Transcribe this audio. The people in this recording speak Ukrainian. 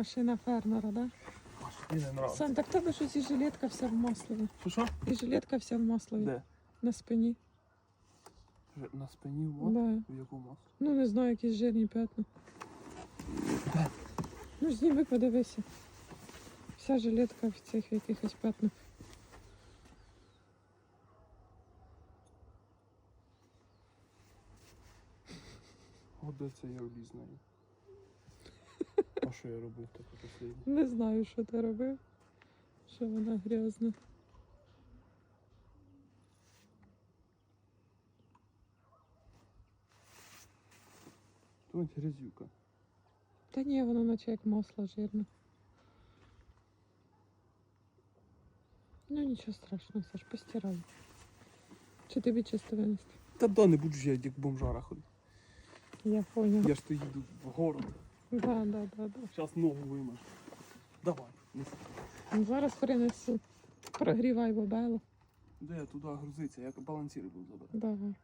Машина фермера, да? Мені не нравиться. Сань, так тебе щось і жилетка вся в маслові. Що що? І жилетка вся в маслові. Де? На спині. Ж- На спині в Да. В яку масу? Ну не знаю, якісь жирні п'ятна. Де? Ну зніми, подивися. Вся жилетка в цих якихось п'ятнах. От де це я вліз. А що я робив таке посліднє? Не знаю, що ти робив. Що вона грязна. Тут грязюка. Та ні, воно наче як масло жирне. Ну нічого страшного, Саш, постирай. Чи тобі чисто винести? Та да, не буду ж я як бомжара ходити. Я поняла. Я ж то їду в город. Да, да, да, да. Зараз ногу вимажу. Давай. неси. Ну, Зараз принесу. Прогрівай бабело. Де я туди грузиться, я балансір буду забирати. Давай.